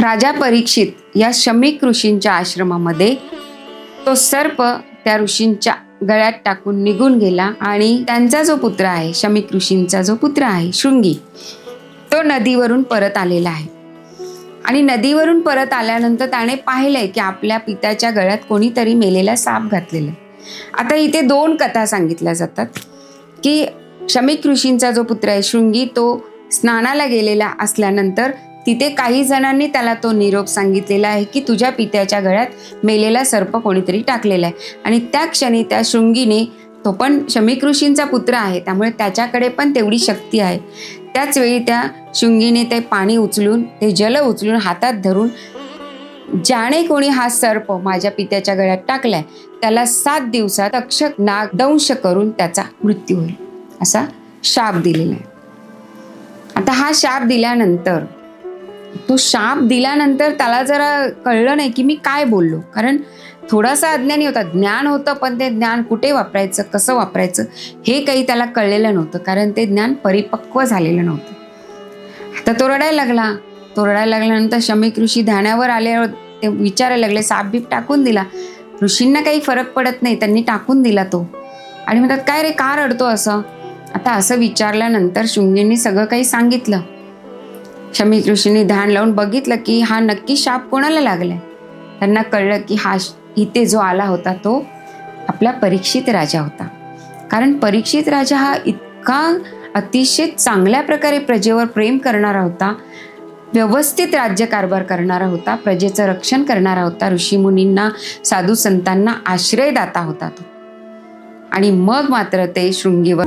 राजा परीक्षित या शमिक ऋषींच्या आश्रमामध्ये तो सर्प त्या ऋषींच्या गळ्यात टाकून निघून गेला आणि त्यांचा जो पुत्र आहे शमिक ऋषींचा जो पुत्र आहे शृंगी तो नदीवरून परत आलेला आहे. आणि नदीवरून परत आल्यानंतर त्याने पाहिलंय की आपल्या पित्याच्या गळ्यात कोणीतरी मेलेला साप घातलेला आता इथे दोन कथा सांगितल्या जातात की शमिक ऋषींचा जो पुत्र आहे शृंगी तो स्नानाला गेलेला असल्यानंतर तिथे काही जणांनी त्याला तो निरोप सांगितलेला आहे की तुझ्या पित्याच्या गळ्यात मेलेला सर्प कोणीतरी टाकलेला आहे. आणि त्या क्षणी त्या शृंगीने तो पण शमीक ऋषींचा पुत्र आहे त्यामुळे त्याच्याकडे पण तेवढी शक्ती आहे. त्याच वेळी त्या शृंगीने ते पाणी उचलून ते जल उचलून हातात धरून ज्याने कोणी हा सर्प माझ्या पित्याच्या गळ्यात टाकलाय त्याला सात दिवसात तक्षक नाग दंश करून त्याचा मृत्यू होईल. असा शाप दिलेला आहे. आता हा शाप दिल्यानंतर तो शाप दिल्यानंतर त्याला जरा कळलं नाही की मी काय बोललो. कारण थोडासा अज्ञानी होता. ज्ञान होतं पण ते ज्ञान कुठे वापरायचं कसं वापरायचं हे काही त्याला कळलेलं नव्हतं. कारण ते ज्ञान परिपक्व झालेलं नव्हतं. आता तो रडायला लागला. तो रडायला लागल्यानंतर शमिक ऋषी ध्यानावर आल्यावर ते विचारायला लागले साप बीप टाकून दिला. ऋषींना काही फरक पडत नाही. त्यांनी टाकून दिला तो. आणि म्हणतात काय रे का रडतो असं? आता असं विचारल्यानंतर शृंगींनी सगळं काही सांगितलं. शमी ऋषींनी ध्यान लावून बघितलं की हा नक्की शाप कोणाला लागलाय? त्यांना कळलं की हा इथे जो आला होता तो आपला परीक्षित राजा होता. कारण परीक्षित राजा हा इतका अतिशय चांगल्या प्रकारे प्रजेवर प्रेम करणारा होता व्यवस्थित राज्यकारभार करणारा होता प्रजेचं रक्षण करणारा होता ऋषीमुनींना साधू संतांना आश्रयदाता होता तो. आणि मग मात्र ते शृंगीवर